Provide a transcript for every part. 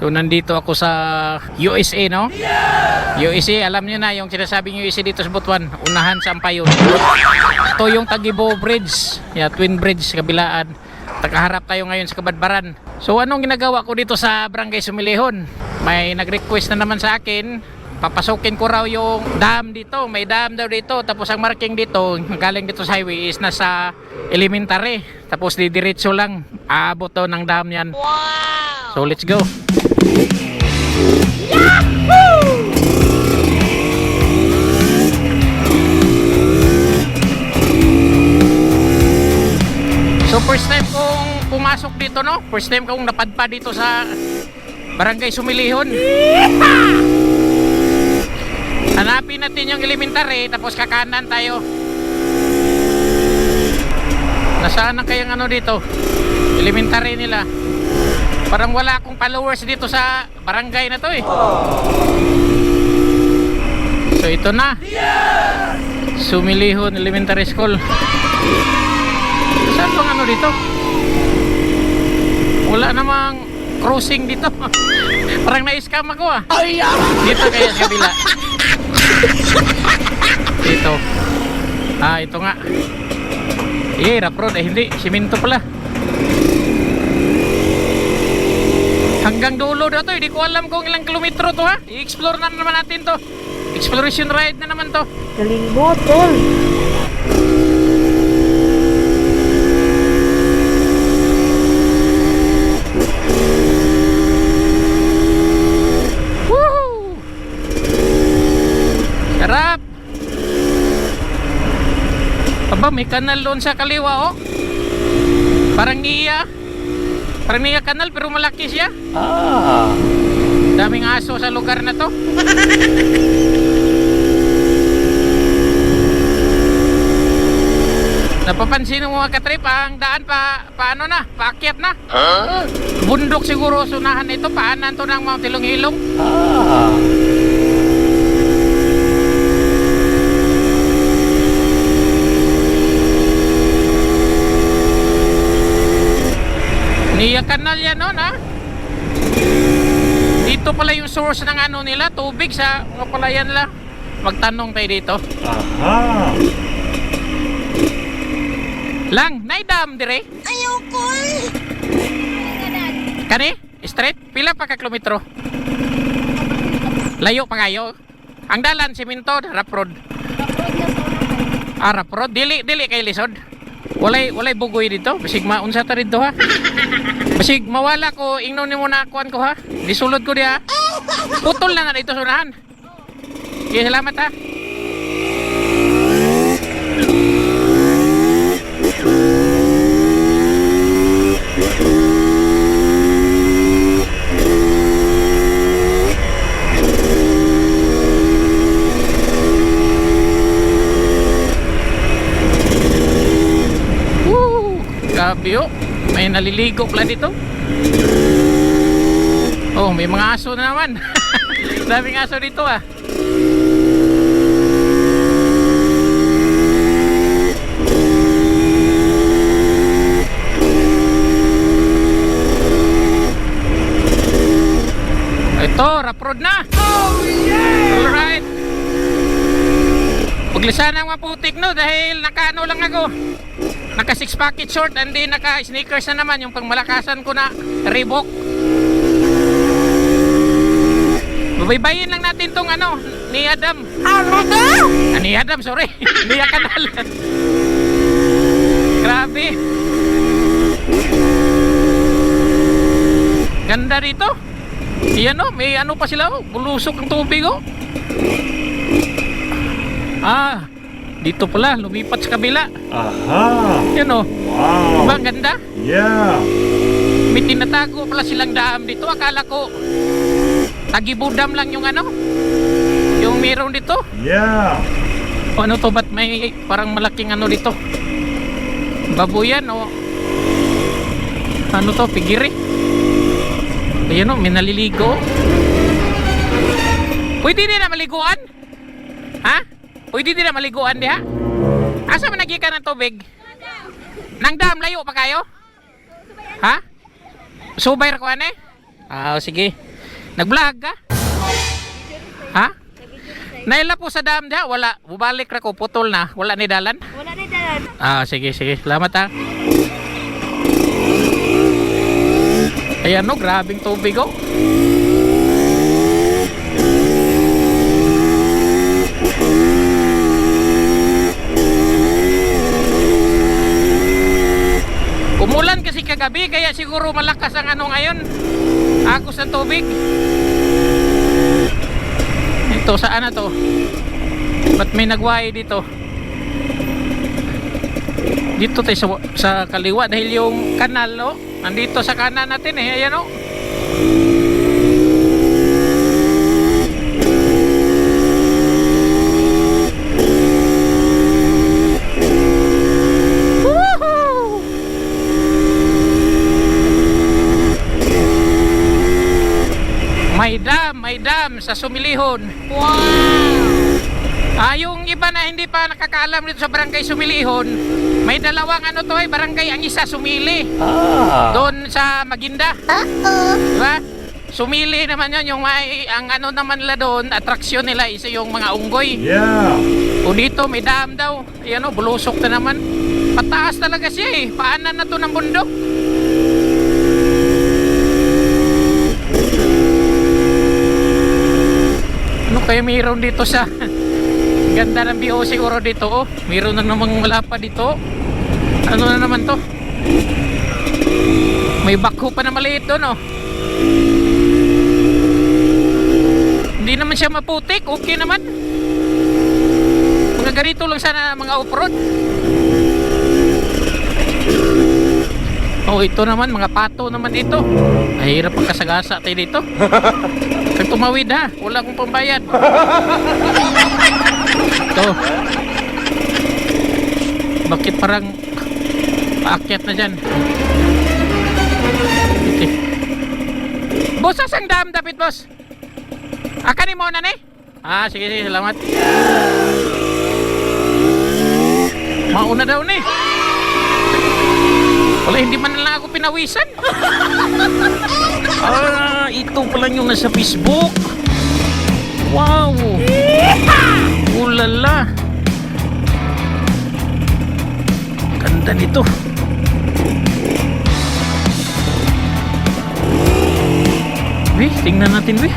So nandito ako sa USA no? USA, alam niyo na yung sinasabing USA dito sa Butuan, unahan sa Ampayon. Ito yung Tagibo Bridge, yeah, Twin Bridge kabilaan. Takaharap tayo ngayon sa Kabadbaran. So anong ginagawa ko dito sa Barangay Sumilihon? May nag-request na naman sa akin papasukin ko raw yung dam dito. May dam daw dito. Tapos ang marking dito, galing dito sa highway is nasa elementary. Tapos didiretso lang. Aabot daw ng dam yan. Wow! So let's go. So first time kong pumasok dito no? First time kong napadpa dito sa Barangay Sumilihon. Hanapin natin yung elementary tapos kakanan tayo. Nasaan ang kayang ano dito? Elementary nila. Parang wala akong followers dito sa barangay na to eh. So ito na. Sumilihon Elementary School. Saan bang ano dito? Wala namang crossing dito. Parang na-scam ako ah. Dito kaya sa kabila. Dito. Ah, ito nga. Eh, rough road. Eh, hindi. Simento pala. Hanggang dulo na to. Hindi ko alam kung ilang kilometro to ha. I-explore na naman natin to. Exploration ride na naman to. Galing mo, tol. Sarap! Aba, may kanal doon sa kaliwa, oh. Parang niya. Parang niya kanal, pero malaki siya. Ah. Daming aso sa lugar na to. Napapansin mo mga katrip, ang daan pa, paano na, paakyat na. Bundok siguro sunahan ito, paanan to ng Mount Ilong-Ilong. Ah. Niya kanal yan no, na? Dito pala yung source ng ano nila, tubig sa mga palayan nila. Magtanong tayo dito. Aha. Lang, naidam dire. Ayoko. Kani? Straight? Pila pa ka kilometro? Layo pa kayo. Ang dalan, simento, rap road. Ah, rap road. Dili, dili kay lisod. Walay, walay bugoy dito. Basig maunsa ta dito ha. Basig mawala ko, ingnon ni mo na akuan ko ha. Disulod ko diha. Putol na na dito sunahan. Okay, salamat ha. Grabe oh. May naliligo pala dito. Oh, may mga aso na naman. Daming aso dito ah. Ito, road na. Oh, yeah! Alright. Paglisan ang maputik no dahil nakaano lang ako. Naka six pocket short and then naka sneakers na naman yung pangmalakasan ko na Reebok. Babaybayin lang natin tong ano ni Adam. Ah, ni Adam, sorry. ni Kanal. Grabe. Ganda rito. Iyan oh, may ano pa sila oh. Bulusok ang tubig oh. Ah, dito pala, lumipat sa kabila. Aha. Yan oh. Wow. Diba ang ganda? Yeah. May tinatago pala silang dam dito. Akala ko Tagibudam lang yung ano. Yung meron dito. Yeah. O ano to, ba't may parang malaking ano dito? Babuyan o ano to, pigiri. Ayan o, may naliligo. Pwede na maliguan? Ha? Pwede din na maliguan diha? Asa man nagikan ng tubig? Nang dam, layo pa kayo? Ha? Subay ra ko ane? Ah, sige. Nag-vlog ka? Ha? Naila po sa dam diha, wala. Bubalik ra ko, putol na. Wala ni dalan. Wala na dalan. Ah, sige, sige. Salamat ha. Ayan no, grabing tubig oh. Umulan kasi kagabi, kaya siguro malakas ang ano ngayon. Agos ng tubig. Ito, saan na to? Ba't may nagwahi dito? dito tayo sa, sa kaliwa dahil yung kanal no nandito sa kanan natin eh ayan oh May dam, may dam sa Sumilihon. Wow! Ah, yung iba na hindi pa nakakaalam dito sa barangay Sumilihon, may dalawang ano to eh, barangay ang isa Sumili. Doon sa Maginda. Diba? Sumili naman yun, yung may, ang ano naman nila doon, atraksyon nila isa yung mga unggoy. Yeah. O dito, may dam daw. Ayan o, bulusok na naman. Pataas talaga siya eh. Paanan na to ng bundok. Ano kaya mayroon dito sa ganda ng BO siguro dito oh. Mayroon na namang wala pa dito. Ano na naman to? May bakho pa na maliit doon oh. Hindi naman siya maputik, okay naman. Mga ganito lang sana mga off-road. Oh, ito naman, mga pato naman ito. Mahirap ang kasagasa tayo dito. Tumawid ha, wala akong pambayad. Ito. Bakit parang paakyat na dyan? Ito. Boss, asang dam dapat boss? Akan mo na ni? Ah, sige sige, salamat. Mauna daw ni. Wala, hindi man lang ako pinawisan. ah, ito pala yung nasa Facebook. Wow. Ulala. Ganda nito. Wih, tingnan natin, wih.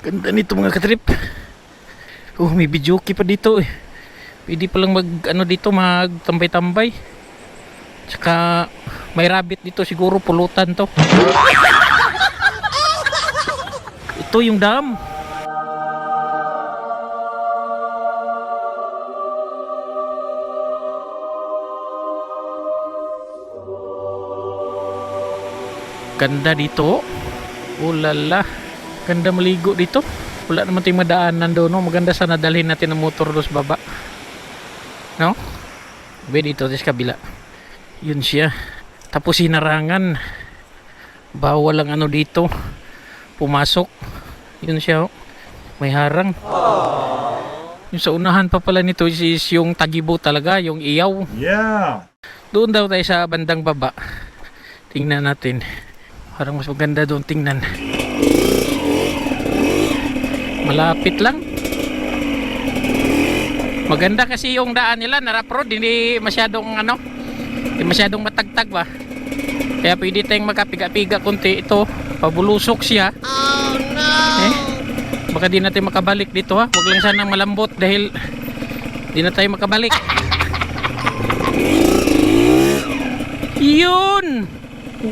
Ganda nito mga katrip. Oh, may videoke pa dito eh. Pwede pa lang mag ano dito magtambay-tambay. Tsaka may rabbit dito siguro pulutan to. Ito yung dam. Ganda dito. Ulala. Ganda maligo dito. Wala naman tayong madaanan doon. No? Maganda sana dalhin natin ang motor doon sa baba. No? Be dito sa kabila. Yun siya. Tapos hinarangan. Bawal ang ano dito. Pumasok. Yun siya. Oh. May harang. Yung sa unahan pa pala nito is is yung tagibo talaga. Yung iyaw. Yeah. Doon daw tayo sa bandang baba. Tingnan natin. Parang mas maganda doon tingnan. Malapit lang. Maganda kasi yung daan nila na rough road, hindi masyadong ano, hindi masyadong matagtag ba. Kaya pwede tayong makapiga-piga konti ito. Pabulusok siya. Oh no! Eh, baka di natin makabalik dito ha. Huwag lang sanang malambot dahil di na tayo makabalik. Yun!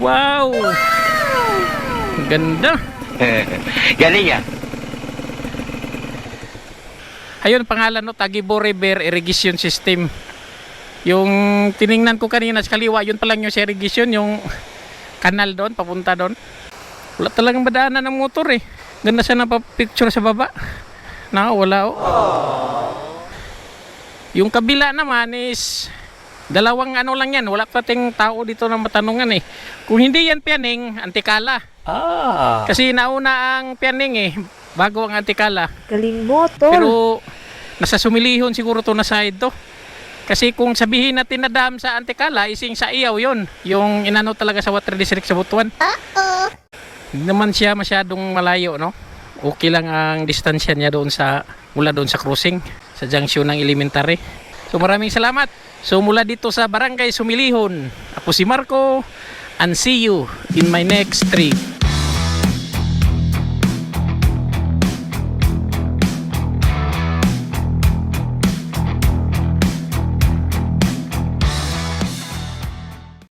Wow! Ganda! Galing yan. Ayun pangalan no, Tagibo River Irrigation System. Yung tiningnan ko kanina sa kaliwa, yun pa lang yung irrigation, yung kanal doon, papunta doon. Wala talagang madaanan ng motor eh. Ganda siya na picture sa baba. Na, wala oh. Yung kabila naman is dalawang ano lang yan. Wala pating tao dito na matanungan eh. Kung hindi yan pianing, antikala. Ah. Kasi nauna ang pianing eh, bago ang antikala. Galing mo, tol. Pero nasa sumilihon siguro to na side to. Kasi kung sabihin natin na dam sa Antikala, ising sa Iyaw yon Yung inano talaga sa water district sa Butuan. Hindi naman siya masyadong malayo, no? Okay lang ang distansya niya doon sa, mula doon sa crossing, sa junction ng elementary. So maraming salamat. So mula dito sa Barangay Sumilihon, ako si Marco, and see you in my next trip.